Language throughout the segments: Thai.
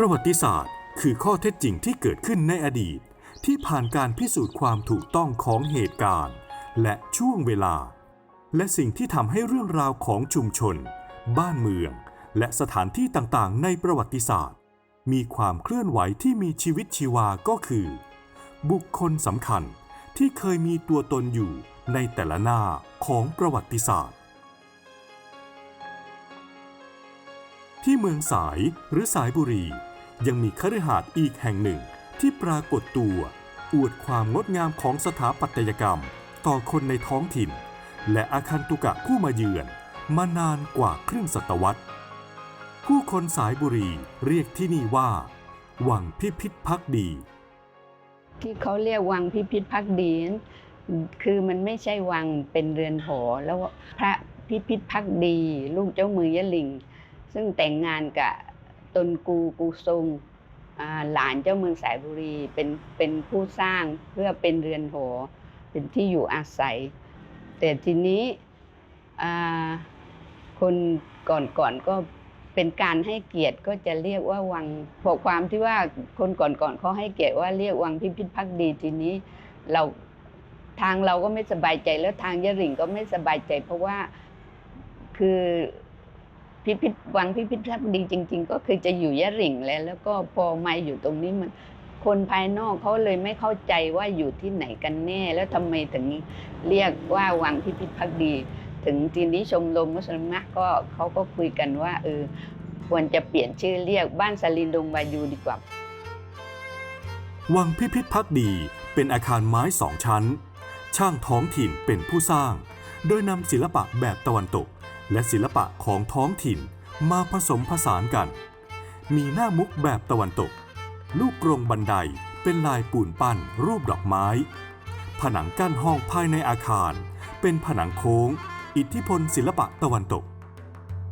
ประวัติศาสตร์ คือข้อเท็จจริงที่เกิดขึ้นในอดีต ที่ผ่านการพิสูจน์ความถูกต้องของเหตุการณ์ และช่วงเวลา และสิ่งที่ทำให้เรื่องราวของชุมชน บ้านเมือง และสถานที่ต่างๆ ในประวัติศาสตร์ มีความเคลื่อนไหวที่มีชีวิตชีวาก็คือ บุคคลสำคัญที่เคยมีตัวตนอยู่ในแต่ละหน้าของประวัติศาสตร์ ที่เมืองสายหรือสายบุรี ยังมีคฤหาสน์อีกแห่งหนึ่งที่ปรากฏตัว อวดความงดงามของสถาปัตยกรรม ต่อคนในท้องถิ่น และอาคันตุกะผู้มาเยือน มานานกว่าครึ่งศตวรรษ ผู้คนสายบุรีเรียกที่นี่ว่า วังพิพิธพักดี ที่เขาเรียกวังพิพิธภักดีนั้นคือมันไม่ใช่วังเป็นเรือนหอแล้วพระพิพิธภักดี ลูกเจ้ามือยะลิง ซึ่งแต่งงานกับ ตนกูกูทรงหลานเจ้าเมืองสายบุรีเป็นเป็นผู้สร้างเพื่อเป็นเรือนหอเป็นที่อยู่อาศัย แต่ทีนี้คนก่อนก่อนๆก็เป็นการให้เกียรติก็จะเรียกว่าวังเพราะความที่ว่าคนก่อนก่อนเขาให้เกียรติว่าเรียกวังพิพิธภักดีทีนี้เราทางเราก็ไม่สบายใจแล้วทางยะหริ่งก็ไม่สบายใจ เพราะว่าคือ พิพิธวังพิพิธภักดีจริง ๆ ก็คือจะอยู่ยะหริ่งแล้ว แล้วก็พอมาอยู่ตรงนี้มันคนภายนอกเขาเลยไม่เข้าใจว่าอยู่ที่ไหนกันแน่ แล้วทำไมถึงเรียกว่าวังพิพิธภักดี ถึงทีนี้ชมรมมุสลิมก็เขาก็คุยกันว่าเออควรจะเปลี่ยนชื่อเรียกบ้านสลินดงบายูดีกว่า วังพิพิธพักดีเป็นอาคารไม้สองชั้น ช่างท้องถิ่นเป็นผู้สร้าง โดยนำศิลปะแบบตะวันตก และศิลปะของท้องถิ่นมาผสมผสานกัน มีหน้ามุกแบบตะวันตก ลูกกรงบันไดเป็นลายปูนปั้นรูปดอกไม้ ผนังกั้นห้องภายในอาคาร เป็นผนังโค้ง อิทธิพลศิลปะตะวันตก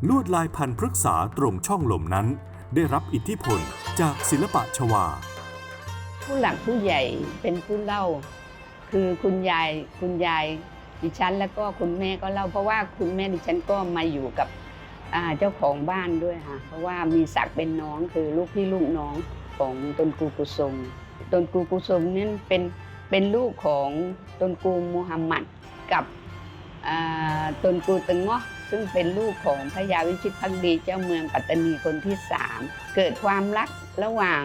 ลวดลายพันพฤกษาตรงช่องลมนั้น ได้รับอิทธิพลจากศิลปะชวา ผู้หลักผู้ใหญ่เป็นผู้เล่า คือคุณยายคุณยาย ดิฉันแล้วก็คุณแม่ก็เล่าเพราะว่าคุณแม่ดิฉันก็มาอยู่กับเจ้าของบ้านด้วยค่ะ เพราะว่ามีศักดิ์เป็นน้องคือลูกพี่ลูกน้องของตนกูกุซงตนกูกุซงนี่เป็นเป็นลูกของตนกูมูฮัมหมัดกับอ่าตนกูตึงเงาะซึ่งเป็นลูกของพระยาวิชิตพักดีเจ้าเมืองปัตตานีคนที่สามเกิดความรักระหว่าง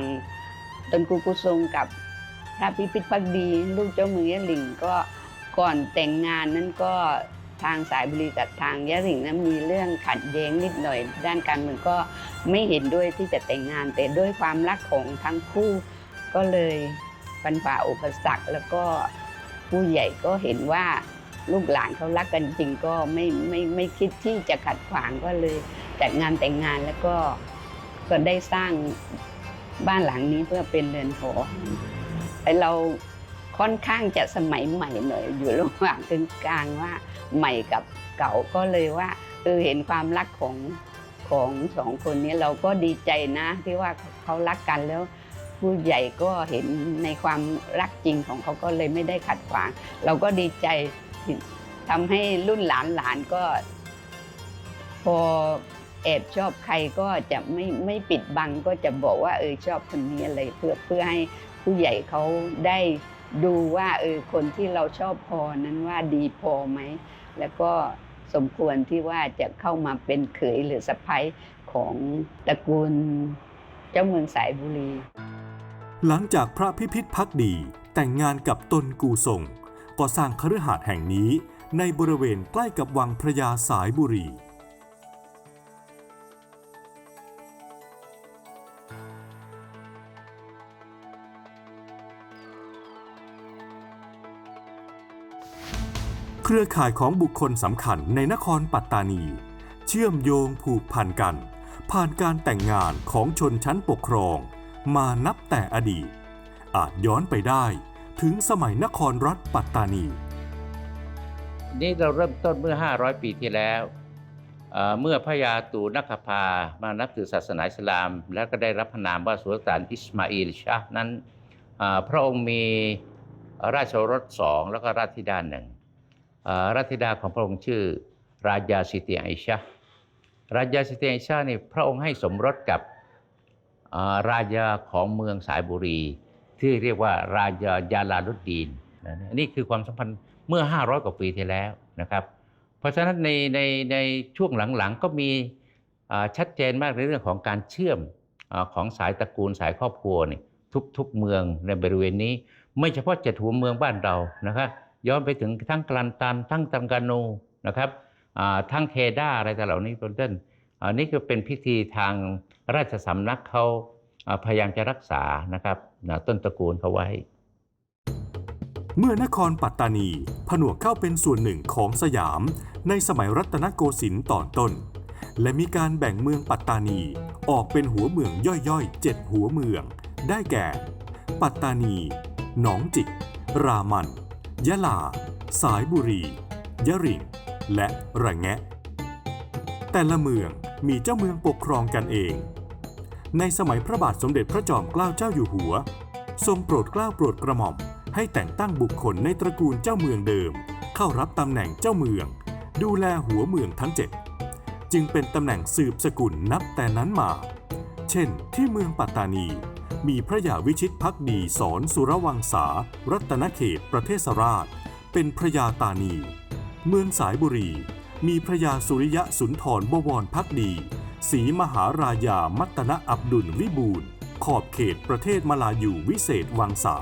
ตนกูกุทรงกับพระพิพิธภักดี ลูกเจ้าเมืองยะหลิงก็ ก่อนแต่งงานนั้นก็ทางสายบุรีกับทางยะหลิงนั้นมีเรื่องขัดแย้งนิดหน่อย ด้านการเมืองก็ไม่เห็นด้วยที่จะแต่งงาน แต่ด้วยความรักของทั้งคู่ก็เลยปันฝ่าอุปสรรคแล้วก็ผู้ใหญ่ก็เห็นว่าลูกหลานเขารักกันจริงก็ไม่ไม่ไม่คิดที่จะขัดขวางก็เลยจัดงานแต่งงานแล้วก็ก็ได้สร้างบ้านหลังนี้เพื่อเป็นเรือนหอแต่เรา ค่อนข้างจะสมัยใหม่หน่อยอยู่ระหว่างกลางๆว่าใหม่กับเก่าก็เลยว่าเออเห็นความรักของของสองคนนี้เราก็ดีใจนะที่ว่าเขารักกันแล้วผู้ใหญ่ก็เห็นในความรักจริงของเขาก็เลยไม่ได้ขัดขวาง เราก็ดีใจทำให้รุ่นหลานหลานก็ พอแอบชอบใครก็จะไม่ไม่ปิดบังก็จะบอกว่าเออชอบคนนี้อะไรเพื่อเพื่อให้ผู้ใหญ่เขาได้ ดูว่าเออคนที่เราชอบพอนั้นว่าดีพอไหม แล้วก็สมควรที่ว่าจะเข้ามาเป็นเขยหรือสะพ้ยของตระกูลเจ้าเมืองสายบุรี หลังจากพระพิพิธพักดีแต่งงานกับตนกูทรงก็สร้างคฤหาสน์แห่งนี้ในบริเวณใกล้กับวังพระยาสายบุรี เครือข่ายของบุคคลสำคัญในนครปัตตานี เชื่อมโยงผูกพันกัน ผ่านการแต่งงานของชนชั้นปกครอง มานับแต่อดีต อาจย้อนไปได้ถึงสมัยนครรัฐปัตตานี นี่เราเริ่มต้นเมื่อ 500 ปีที่แล้วเมื่อพระยาตูนักพามานับถือศาสนาอิสลาม แล้วก็ได้รับพระนามว่าสุลต่านอิสมาอิลชาห์นั้นพระองค์มีราชรสสองแล้วก็ราชธิดาหนึ่ง ราชธิดาของพระองค์ชื่อราชาสิติไอชาราชาสิติไอชานี่พระองค์ให้สมรสกับราชาของเมืองสายบุรี ที่เรียกว่าราชายาลาลุดดีนนะนี่คือความสัมพันธ์เมื่อ 500 กว่าปีที่แล้วนะครับ เพราะฉะนั้นในในในช่วงหลังๆก็มีชัดเจนมากในเรื่องของการเชื่อมอของสายตระกูลสายครอบครัวนี่ทุกๆเมืองในบริเวณนี้ ไม่เฉพาะเจ็ดหัวเมืองบ้านเรานะครับ ย้อนไปถึงทั้งกลันตัน ทั้งตังกานูนะครับทั้งเคด้าอะไรต่างเหล่านี้เป็นต้นอันนี้ก็เป็นพิธีทางราชสำนักเขาพยายามจะรักษานะครับต้นตระกูลเขาไว้ เมื่อนครปัตตานีผนวกเข้าเป็นส่วนหนึ่งของสยาม ในสมัยรัตนโกสินทร์ตอนต้น และมีการแบ่งเมืองปัตตานีออกเป็นหัวเมืองย่อยๆเจ็ดหัวเมือง ได้แก่ ปัตตานี หนองจิก รามัน ยะลา สายบุรี ยะริง และระแงะ แต่ละเมืองมีเจ้าเมืองปกครองกันเอง ในสมัยพระบาทสมเด็จพระจอมเกล้าเจ้าอยู่หัว ทรงโปรดเกล้าโปรดกระหม่อม ให้แต่งตั้งบุคคลในตระกูลเจ้าเมืองเดิม เข้ารับตำแหน่งเจ้าเมือง ดูแลหัวเมืองทั้งเจ็ดจึงเป็นตำแหน่งสืบสกุลนับแต่นั้นมา เช่น ที่เมืองปัตตานี มีพระยาวิชิตพักดีสอนสุรวังสารัตนเขตประเทศราช เป็นพระยาตานี เมืองสายบุรี มีพระยาสุริยะสุนทรบวรพักดีศรีมหารายามัตนะอับดุลวิบูลขอบเขตประเทศมาลายูวิเศษวังสา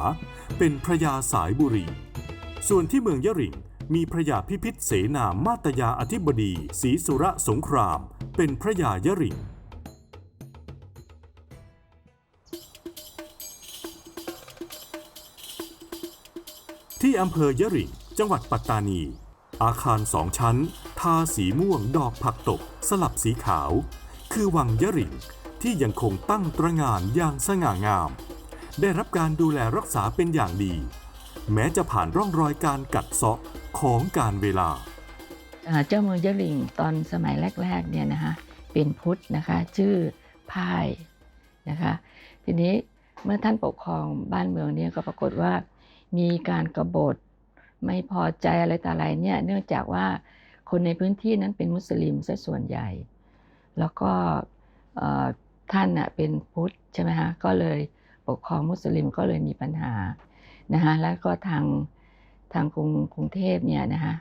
เป็นพระยาสายบุรี ส่วนที่เมืองยะริงมีพระยาพิพิธเสนามาตยาอธิบดีศรีสุระสงคราม เป็นพระยายะริง ที่อำเภอยะริงจังหวัดปัตตานี อาคารสองชั้น ทาสีม่วงดอกผักตบ สลับสีขาว คือวังยะริงที่ยังคงตั้งตระงานอย่างสง่างาม ได้รับการดูแลรักษาเป็นอย่างดี แม้จะผ่านร่องรอยการกัดเซาะของการเวลาอ่าเจ้าเมืองยะลิงตอนสมัยแรกๆเนี่ยนะคะเป็นพุทธนะคะชื่อพ่ายนะคะทีนี้เมื่อท่านปกครองบ้านเมืองเนี่ยก็ปรากฏว่า มีการกบฏไม่พอใจอะไรต่ออะไรเนี่ยเนื่องจากว่าคนในพื้นที่นั้นเป็นมุสลิมซะส่วนใหญ่ แล้วก็ท่านเป็นพุทธใช่ไหมคะก็เลยปกครองมุสลิมก็เลยมีปัญหานะคะแล้วก็ทางทางกรุงกรุงเทพเนี่ยนะคะ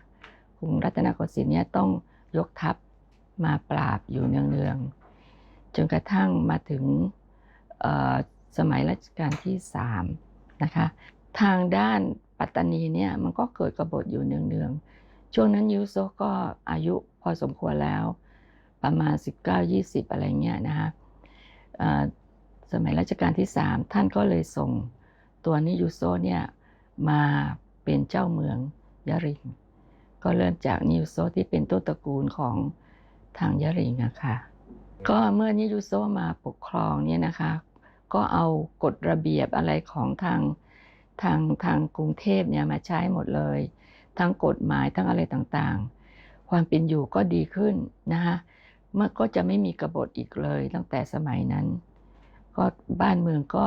กรุงรัตนโกสินทร์เนี่ยต้องยกทัพมาปราบอยู่เนืองๆจนกระทั่งมาถึงสมัยรัชกาลที่3นะคะ ทางด้านปัตตานีเนี่ยมันก็เกิดกบฏอยู่เนืองๆ ช่วงนั้นยูโซก็อายุพอสมควรแล้ว ประมาณ 19-20 อะไรเงี้ยนะคะเอ่อสมัยรัชกาลที่ 3 ท่านก็เลยส่งตัวนิยูโซเนี่ยมาเป็นเจ้าเมืองยะริง ก็เริ่มจากนิวโซที่เป็นต้นตระกูลของทางยะริงอะค่ะก็เมื่อนิยูโซมาปกครองเนี่ยนะคะ ก็เอากฎระเบียบอะไรของทาง ทางทางกรุงเทพเนี่ยมาใช้หมดเลย ทั้งกฎหมายทั้งอะไรต่างๆ ความเป็นอยู่ก็ดีขึ้นนะคะเมื่อก็จะไม่มีกบฏอีกเลย ตั้งแต่สมัยนั้น ก็บ้านเมืองก็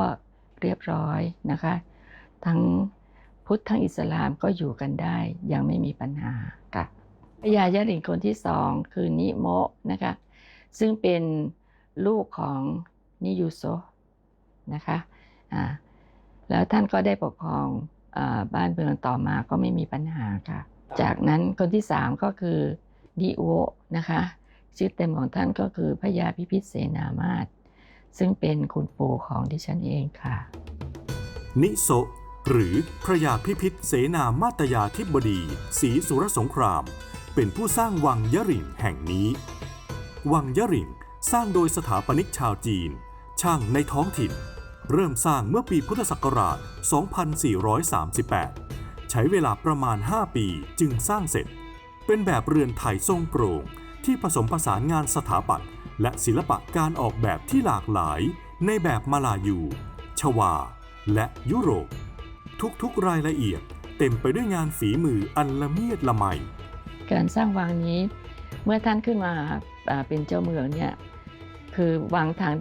เรียบร้อยนะคะ ทั้งพุทธทั้งอิสลามก็อยู่กันได้ยังไม่มีปัญหาค่ะพญายะหลิงคนที่สองคือนิโมะนะคะซึ่งเป็นลูกของนิยูโซนะคะอ่า แล้วท่านก็ได้ปกครองอาบ้านเมืองต่อมาก็ไม่มีปัญหาค่ะ จากนั้นคนที่สามก็คือดิโวนะคะชื่อเต็มของท่านก็คือพระยาพิพิธเสนามาศซึ่งเป็นคุณปู่ของดิฉันเองค่ะ นิโซะหรือพระยาพิพิธเสนามาตยาธิบดีศรีสุรสงคราม เป็นผู้สร้างวังยะหริ่งแห่งนี้ วังยะหริ่งสร้างโดยสถาปนิกชาวจีน ช่างในท้องถิ่น เริ่มสร้างเมื่อปีพุทธศักราช 2438 ใช้เวลาประมาณ 5 ปีจึงสร้างเสร็จ เป็นแบบเรือนไทยทรงโปร่งที่ผสมผสานงานสถาปัตย์และศิลปะการออกแบบที่หลากหลาย ในแบบมาลายู ชวา และยุโรป ทุกๆรายละเอียดเต็มไปด้วยงานฝีมืออันละเมียดละไม การสร้างวังนี้ เมื่อท่านขึ้นมาเป็นเจ้าเมืองเนี่ยคือวังทาง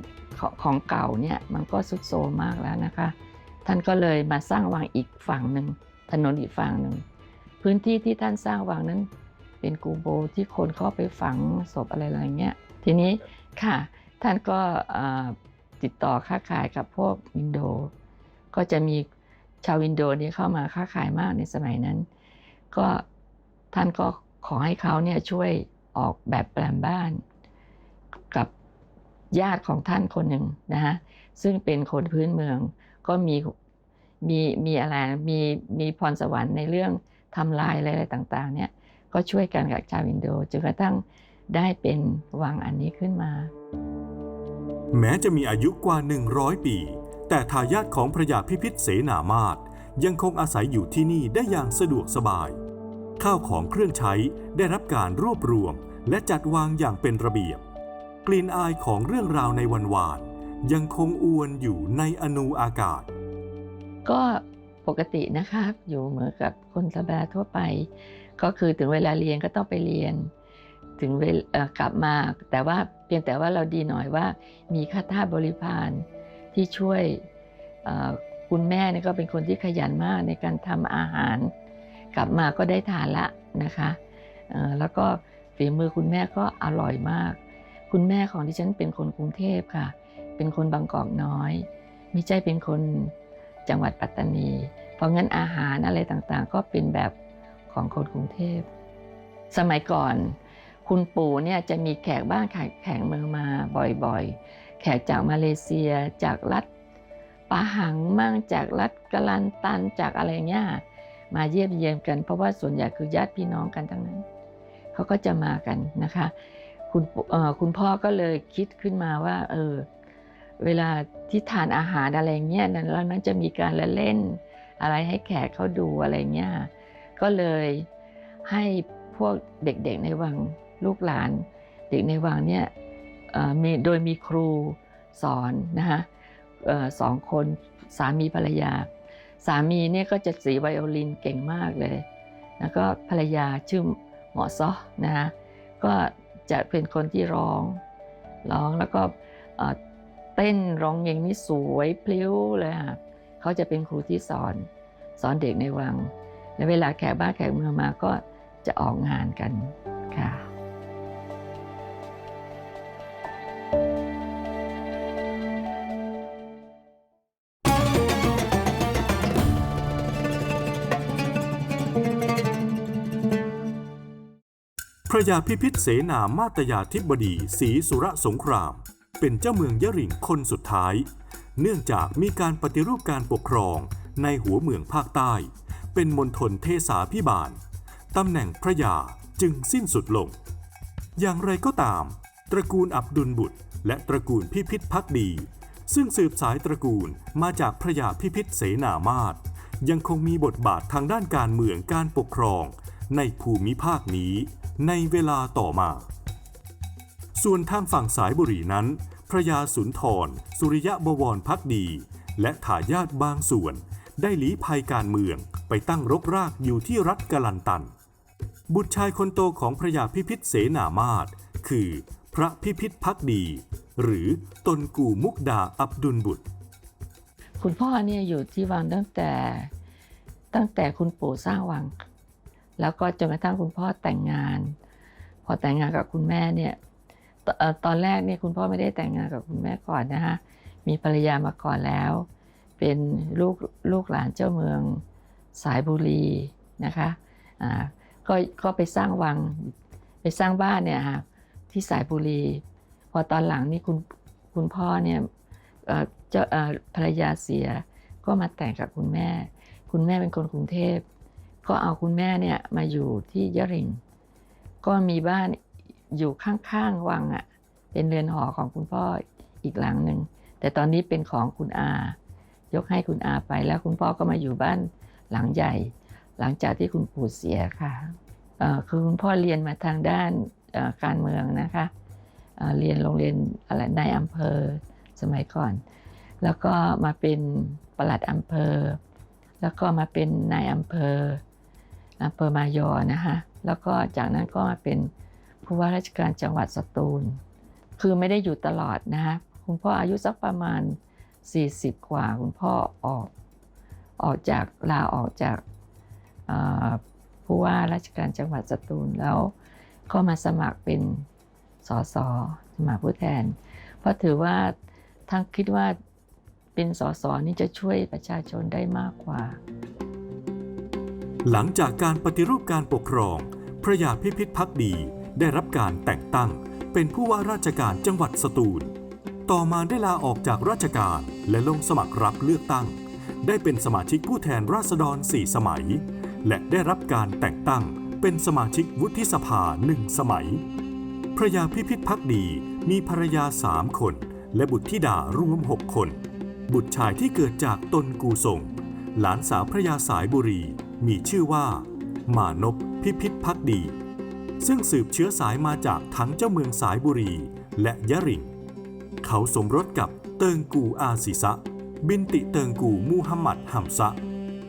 ของเก่าเนี่ยมันก็สุดโทรมมากแล้วนะคะ ท่านก็เลยมาสร้างวังอีกฝั่งหนึ่งถนนอีกฝั่งหนึ่งพื้นที่ที่ท่านสร้างวังนั้น เป็นกูโบที่คนเข้าไปฝังศพอะไรอะไรเงี้ยทีนี้ค่ะท่านก็ติดต่อค้าขายกับพวกอินโด ก็จะมีชาวอินโดนี่เข้ามาค้าขายมากในสมัยนั้น ก็ท่านก็ขอให้เขาเนี่ยช่วยออกแบบแปลนบ้าน กับ ญาติของท่านคนหนึ่งนะฮะซึ่งเป็นคนพื้นเมือง ก็มีมีมีอะไรมีมีพรสวรรค์ในเรื่องทำลายอะไรๆต่างๆเนี่ยก็ช่วยกันกับชาวอินโดจนกระทั่งได้เป็นวังอันนี้ขึ้นมา แม้จะมีอายุกว่า 100 ปี แต่ทายาทของพระยาพิพิธเสนามาศยังคงอาศัยอยู่ที่นี่ได้อย่างสะดวกสบาย ข้าวของเครื่องใช้ได้รับการรวบรวมและจัดวางอย่างเป็นระเบียบ กลิ่นอายของเรื่องราวในวันวานยังคงอวนอยู่ในอนูอากาศ ก็ปกตินะคะอยู่เหมือนกับคนธรรมดาทั่วไป ก็คือถึงเวลาเรียนก็ต้องไปเรียน ถึงเวลเอ่อกลับมา แต่ว่าเพียงแต่ว่าเราดีหน่อยว่า มีค่าท่าบริพารที่ช่วยคุณแม่นี่ก็เป็นคนที่ขยันมากในการทำอาหาร กลับมาก็ได้ทานละนะคะแล้วก็ฝีมือคุณแม่ก็อร่อยมาก คุณแม่ของดิฉันเป็นคนกรุงเทพค่ะ เป็นคนบางกอกน้อย ไม่ใช่เป็นคนจังหวัดปัตตานี เพราะงั้นอาหารอะไรต่างๆ ก็เป็นแบบของคนกรุงเทพ สมัยก่อน คุณปู่เนี่ยจะมีแขกบ้านแขกแขกเมืองมาบ่อยๆ แขกจากมาเลเซียจากรัฐปาหังมั่งจากรัฐกลันตันจากอะไรเงี้ยมาเยี่ยมเยียนกัน เพราะว่าส่วนใหญ่คือญาติพี่น้องกันทั้งนั้น เขาก็จะมากันนะคะ คุณคุณพ่อก็เลยคิดขึ้นมาว่า เออ เวลาที่ทานอาหารอะไรเงี้ยนั้นแล้วนั้นจะมีการละเล่น อะไรให้แขกเขาดูอะไรเงี้ยก็เลยให้พวกเด็กๆในวังลูกหลาน เด็กในวังเนี่ยมีโดยมีครูสอนนะคะออสองคนสามีภรรยา สามีเนี่ยก็จะสีไวโอลินเก่งมากเลย แล้วก็ภรรยาชื่อหมอซอนะคะก็ จะเป็นคนที่ร้อง ร้องแล้วก็เต้นร้องเพลงนี่สวยพลิ้วเลยค่ะเขาจะเป็นครูที่สอนสอนเด็กในวัง และเวลาแขกบ้านแขกเมืองมาก็จะออกงานกันค่ะ ระยาพิพิธเสนามาตยาธิบดีศรีสุรสงคราม เป็นเจ้าเมืองยะริงคนสุดท้าย เนื่องจากมีการปฏิรูปการปกครองในหัวเมืองภาคใต้ เป็นมณฑลเทสาพิบาลตำแหน่งพระยาจึงสิ้นสุดลง อย่างไรก็ตาม ตระกูลอับดุลบุตร และตระกูลพิพิธพักดี ซึ่งสืบสายตระกูลมาจากพระยาพิพิธเสนามาศยังคงมีบทบาททางด้านการเมืองการปกครอง ในภูมิภาคนี้ในเวลาต่อมา ส่วนทางฝั่งสายบุรีนั้น พระยาสุนทร สุริยะบวรพักดี และทายาทบางส่วน ได้หลีภัยการเมืองไปตั้งรกรากอยู่ที่รัฐกะลันตัน บุตรชายคนโตของพระยาพิพิธเสนามาศคือ พระพิพิธพักดี หรือตนกูมุกดาอับดุลบุตร คุณพ่อเนี่ยอยู่ที่วังตั้งแต่ตั้งแต่คุณปู่สร้างวัง แล้วก็จนกระทั่งคุณพ่อแต่งงาน พอแต่งงานกับคุณแม่เนี่ยตเอ่อตอนแรกเนี่ยคุณพ่อไม่ได้แต่งงานกับคุณแม่ก่อนนะฮะมีภรรยามาก่อนแล้ว เป็นลูกลูกหลานเจ้าเมืองสายบุรีนะคะอ่าก็ก็ไปสร้างวังไปสร้างบ้านเนี่ยค่ะที่สายบุรี พอตอนหลังนี่คุณคุณพ่อเนี่ยเจ้าเอ่อภรรยาเสียก็มาแต่งกับคุณแม่ คุณแม่เป็นคนกรุงเทพ ก็เอาคุณแม่เนี่ยมาอยู่ที่ยะริง ก็มีบ้านอยู่ข้างๆวังอะ่ะ เป็นเรือนหอของคุณพ่ออีกหลังหนึ่ง แต่ตอนนี้เป็นของคุณอา ยกให้คุณอาไปแล้วคุณพ่อก็มาอยู่บ้านหลังใหญ่ หลังจากที่คุณปู่เสียค่ะคือคุณพ่อเรียนมาทางด้านการเมืองนะคะเเรียนโรงเรียนอะไรในอำเภอสมัยก่อน แล้วก็มาเป็นประหลัดอำเภอ แล้วก็มาเป็นนายอำเภอ อำเภอมายอนะคะแล้วก็จากนั้นก็มาเป็นผู้ว่าราชการจังหวัดสตูล คือไม่ได้อยู่ตลอดนะคะคุณพ่ออายุสักประมาณ 40 กว่า คุณพ่อออกออกจากลาออกจากผู้ว่าราชการจังหวัดสตูลแล้วก็มาสมัครเป็นสสสมัครผู้แทน เพราะถือว่าทั้งคิดว่าเป็นสสนี่จะช่วยประชาชนได้มากกว่า หลังจากการปฏิรูปการปกครอง พระยาพิพิธพักดีได้รับการแต่งตั้ง เป็นผู้ว่าราชการจังหวัดสตูล ต่อมาได้ลาออกจากราชการและลงสมัครรับเลือกตั้ง ได้เป็นสมาชิกผู้แทนราษฎร 4 สมัย และได้รับการแต่งตั้งเป็นสมาชิกวุฒิสภาหนึ่งสมัย พระยาพิพิธพักดีมีภรรยาสามคน และบุตรธิดารวมหกคน บุตรชายที่เกิดจากตนกูส่งหลานสาวพระยาสายบุรี มีชื่อว่ามานพพิพิธพักดี ซึ่งสืบเชื้อสายมาจากทั้งเจ้าเมืองสายบุรีและยะริง เขาสมรสกับเติงกูอาซิสะ บินติเติงกูมูฮัมหมัดฮัมซะ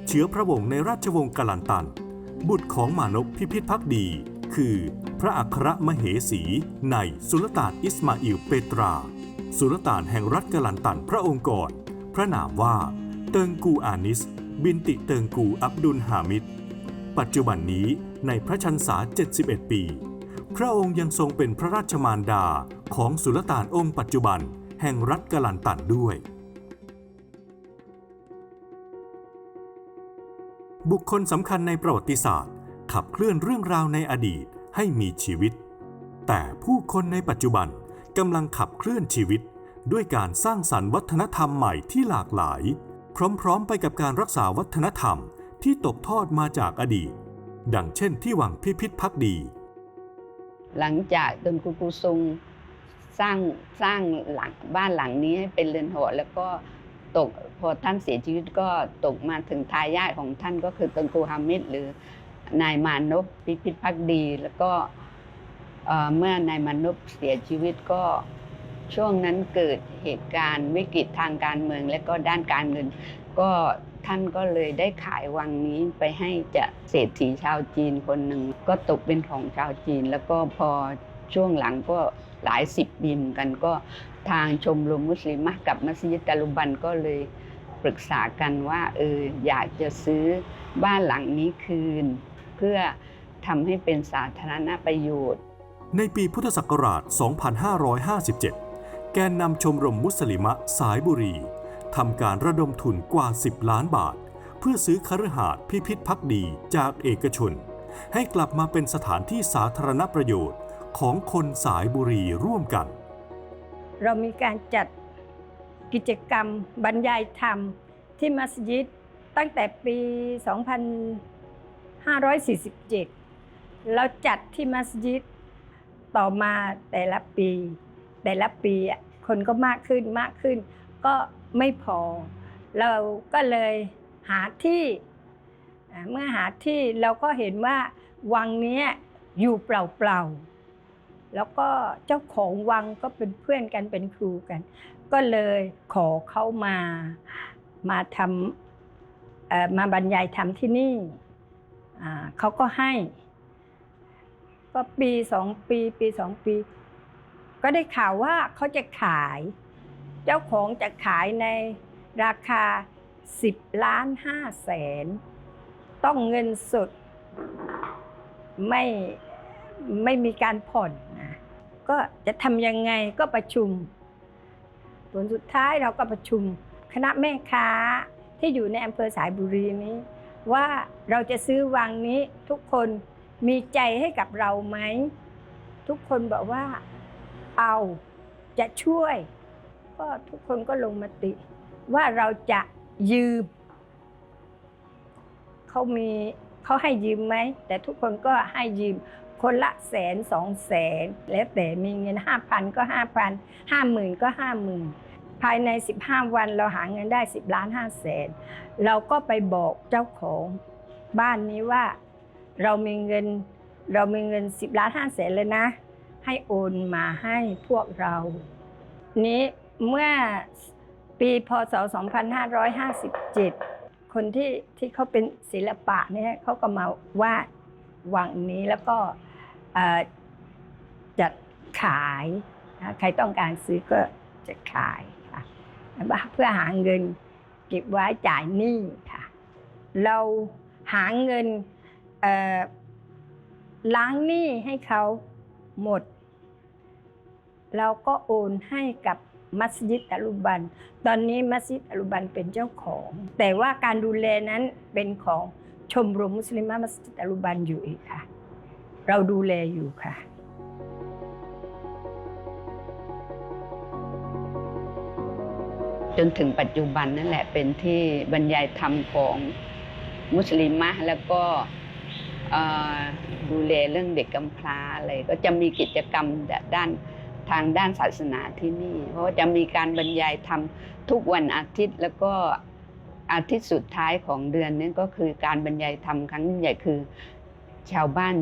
เชื้อพระวงศ์ในราชวงศ์กาลันตัน บุตรของมานพพิพิธพักดี คือพระอัครมเหสี ในสุลต่านอิสมาอิลเปตรา สุลต่านแห่งรัฐกาลันตันพระองค์ก่อน พระนามว่าเติงกูอานิส บินติเติงกูอับดุลฮามิด ปัจจุบันนี้ในพระชันษา 71 ปี พระองค์ยังทรงเป็นพระราชมารดาของสุลต่านองค์ปัจจุบันแห่งรัฐกาลันตันด้วย บุคคลสำคัญในประวัติศาสตร์ ขับเคลื่อนเรื่องราวในอดีตให้มีชีวิต แต่ผู้คนในปัจจุบันกำลังขับเคลื่อนชีวิต ด้วยการสร้างสรรค์วัฒนธรรมใหม่ที่หลากหลาย พร้อมๆไปกับการรักษาวัฒนธรรมที่ตกทอดมาจากอดีต ดังเช่นที่วังพิพิธพักดี หลังจากตนกูกูซุงสร้างสร้างหลังบ้านหลังนี้ให้เป็นเรือนหอแล้วก็ตกพอท่านเสียชีวิตก็ตกมาถึงทายาทของท่านก็คือตนกูฮามิดหรือนายมานพพิพิธพักดี แล้วก็เอ่อเมื่อนายมานพเสียชีวิตก็ ช่วงนั้นเกิดเหตุการณ์วิกฤตทางการเมือง และก็ด้านการเงิน ก็ท่านก็เลยได้ขายวังนี้ไปให้จะเศรษฐีชาวจีนคนหนึ่งก็ตกเป็นของชาวจีน แล้วก็พอช่วงหลังก็หลายสิบปีมกันก็ทางชมรมมุสลิมกับมัสยิดตาลุบันก็เลยปรึกษากันว่าเอออยากจะซื้อบ้านหลังนี้คืน เพื่อทำให้เป็นสาธารณประโยชน์ ในปีพุทธศักราช 2557 แกนนำชมรมมุสลิมะสายบุรีทำการระดมทุนกว่า 10 ล้านบาท เพื่อซื้อคฤหาสน์พิพิธพักดีจากเอกชน ให้กลับมาเป็นสถานที่สาธารณประโยชน์ของคนสายบุรีร่วมกัน เรามีการจัดกิจกรรมบรรยายธรรมที่มัสยิดตั้งแต่ปี 2547 เราจัดที่มัสยิดต่อมาแต่ละปี แต่ละปีคนก็มากขึ้นมากขึ้น ก็ไม่พอ เราก็เลยหาที่เมื่อหาที่เราก็เห็นว่าวังนี้อยู่เปล่าๆแล้วก็เจ้าของวังก็เป็นเพื่อนกันเป็นครูกัน ก็เลยขอเขามามาทำมาบรรยายธรรมที่นี่เขาก็ให้ ก็ปีสองปี ปีสองปี ก็ได้ข่าวว่าเขาจะขาย เจ้าของจะขายในราคา 10ล้าน5แสน ต้องเงินสดไม่ไม่มีการผ่อนนะก็จะทำยังไงก็ประชุม ผลสุดท้ายเราก็ประชุม คณะแม่ค้าที่อยู่ในอำเภอสายบุรีนี้ ว่าเราจะซื้อวังนี้ทุกคนมีใจให้กับเราไหม ทุกคนบอกว่า เอาจะช่วย ก็ทุกคนก็ลงมติ ว่าเราจะยืมเขามีเขาให้ยืมไหม แต่ทุกคนก็ให้ยืมคนละแสนสองแสนแล้วแต่มีเงินห้าพันก็ห้าพันห้าหมื่นก็ห้าหมื่นภายใน 15 วันเราหาเงินได้ 10ล้าน5แสนเราก็ไปบอกเจ้าของบ้านนี้ว่า เรามีเงินเรามีเงิน 10ล้าน5แสนเลยนะ ให้โอนมาให้พวกเรา นี้เมื่อปีพศ 2557 คนที่ที่เขาเป็นศิลปะเนี่ยเขาก็มาวาดวังนี้แล้วก็จัดขายนะใครต้องการซื้อก็จะขายค่ะเพื่อหาเงินเก็บไว้จ่ายหนี้ค่ะ เราหาเงินล้างหนี้ให้เขา หมด เราก็โอนให้กับมัสยิดอัลุบัน ตอนนี้มัสยิดอัลุบันเป็นเจ้าของ แต่ว่าการดูแลนั้นเป็นของชมรมมุสลิมมัสยิดอัลุบันอยู่อีกค่ะ เราดูแลอยู่ค่ะจนถึงปัจจุบันนั่นแหละเป็นที่บรรยายธรรมของมุสลิมะแล้วก็ ดูแลเรื่องเด็กกำพร้าอะไรก็จะมีกิจกรรมด้านทางด้านศาสนาที่นี่ เพราะว่าจะมีการบรรยายธรรมทุกวันอาทิตย์แล้วก็อาทิตย์สุดท้ายของเดือนนี้ก็คือการบรรยายธรรมครั้งใหญ่คือชาวบ้าน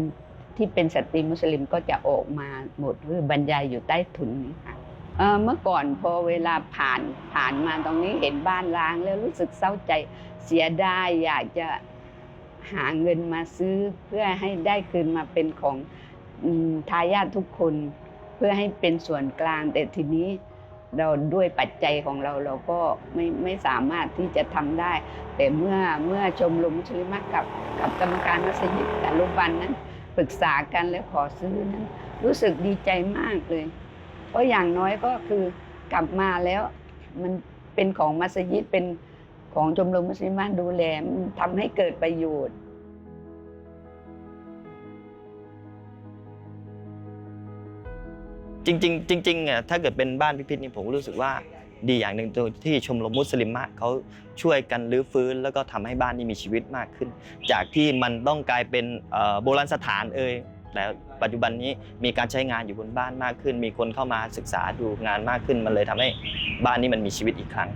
ที่เป็นสตรีมุสลิมก็จะออกมาหมดคือบรรยายอยู่ใต้ถุนนี้ค่ะเอ่อเมื่อก่อนพอเวลาผ่านผ่านมาตรงนี้เห็นบ้านร้างแล้วรู้สึกเศร้าใจเสียดายอยากจะ หาเงินมาซื้อเพื่อให้ได้คืนมาเป็นของทายาททุกคน เพื่อให้เป็นส่วนกลาง แต่ทีนี้เราด้วยปัจจัยของเราเราก็ไม่ไม่สามารถที่จะทำได้ แต่เมื่อเมื่อชมรมมุสลิมะกับกับกรรมการมัสยิดแต่ลุบันนั้นปรึกษากันแล้วขอซื้อนั้น รู้สึกดีใจมากเลย เพราะอย่างน้อยก็คือกลับมาแล้วมันเป็นของมัสยิดเป็น ของชมรมมุสลิมาดูแลทำให้เกิดประโยชน์จริงๆจริงๆอะถ้าเกิดเป็นบ้านพิพิธนี่ผมรู้สึกว่าดีอย่างหนึ่งตรงที่ชมรมมุสลิมะเขาช่วยกันรื้อฟื้น แล้วก็ทำให้บ้านนี้มีชีวิตมากขึ้น จากที่มันต้องกลายเป็นโบราณสถานเอ่ยแต่ปัจจุบันนี้มีการใช้งานอยู่บนบ้านมากขึ้น มีคนเข้ามาศึกษาดูงานมากขึ้น มันเลยทำให้บ้านนี้มันมีชีวิตอีกครั้ง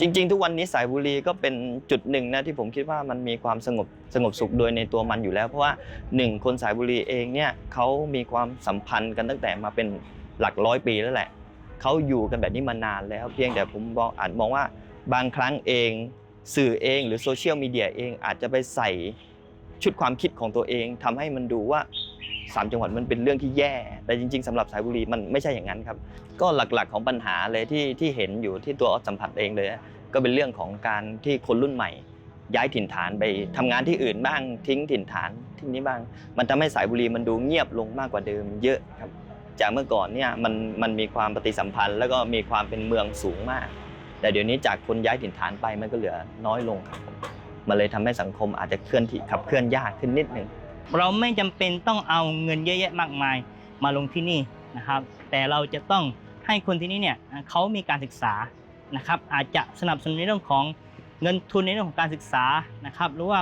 จริง ๆ ทุกวันนี้สายบุรีก็เป็นจุดหนึ่งนะที่ผมคิดว่ามันมีความสงบสงบสุขโดยในตัวมันอยู่แล้ว เพราะว่าหนึ่งคนสายบุรีเองเนี่ยเขามีความสัมพันธ์กันตั้งแต่มาเป็นหลักร้อยปีแล้วแหละเขาอยู่กันแบบนี้มานานแล้ว เพียงแต่ผมมองอาจมองว่าบางครั้งเองสื่อเองหรือโซเชียลมีเดียเองอาจจะไปใส่ชุดความคิดของตัวเองทำให้มันดูว่า สามจังหวัดมันเป็นเรื่องที่แย่ แต่จริง ๆสำหรับสายบุรีมันไม่ใช่อย่างนั้นครับ ก็หลักๆของปัญหาเลยที่ที่เห็นอยู่ที่ตัวออสสัมผัสเองเลย ก็เป็นเรื่องของการที่คนรุ่นใหม่ ย้ายถิ่นฐานไปทำงานที่อื่นบ้างทิ้งถิ่นฐานที่นี้บ้าง มันทำให้สายบุรีมันดูเงียบลงมากกว่าเดิมเยอะครับ จากเมื่อก่อนเนี่ยมันมันมีความปฏิสัมพันธ์ แล้วก็มีความเป็นเมืองสูงมาก แต่เดี๋ยวนี้จากคนย้ายถิ่นฐานไปมันก็เหลือน้อยลงครับมันเลยทำให้สังคมอาจจะเคลื่อนที่ขับเคลื่อนยากขึ้นนิดหนึ่ง เราไม่จำเป็นต้องเอาเงินเยอะแยะมากมายมาลงที่นี่นะครับ แต่เราจะต้องให้คนที่นี่เนี่ยเขามีการศึกษานะครับ อาจจะสนับสนุนในเรื่องของเงินทุนในเรื่องของการศึกษานะครับ หรือว่า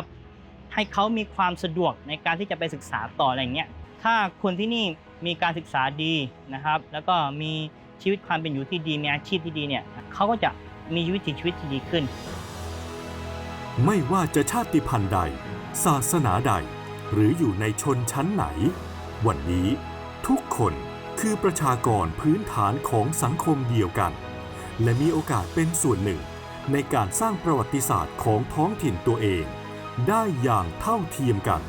ให้เขามีความสะดวกในการที่จะไปศึกษาต่ออะไรเงี้ยถ้าคนที่นี่มีการศึกษาดีนะครับ แล้วก็มีชีวิตความเป็นอยู่ที่ดีมีอาชีพที่ดีเนี่ยเขาก็จะมีวิถีชีวิตที่ดีขึ้น ไม่ว่าจะชาติพันธุ์ใด ศาสนาใด หรืออยู่ในชนชั้นไหน วันนี้ทุกคนคือประชากรพื้นฐานของสังคมเดียวกัน และมีโอกาสเป็นส่วนหนึ่ง ในการสร้างประวัติศาสตร์ของท้องถิ่นตัวเอง ได้อย่างเท่าเทียมกัน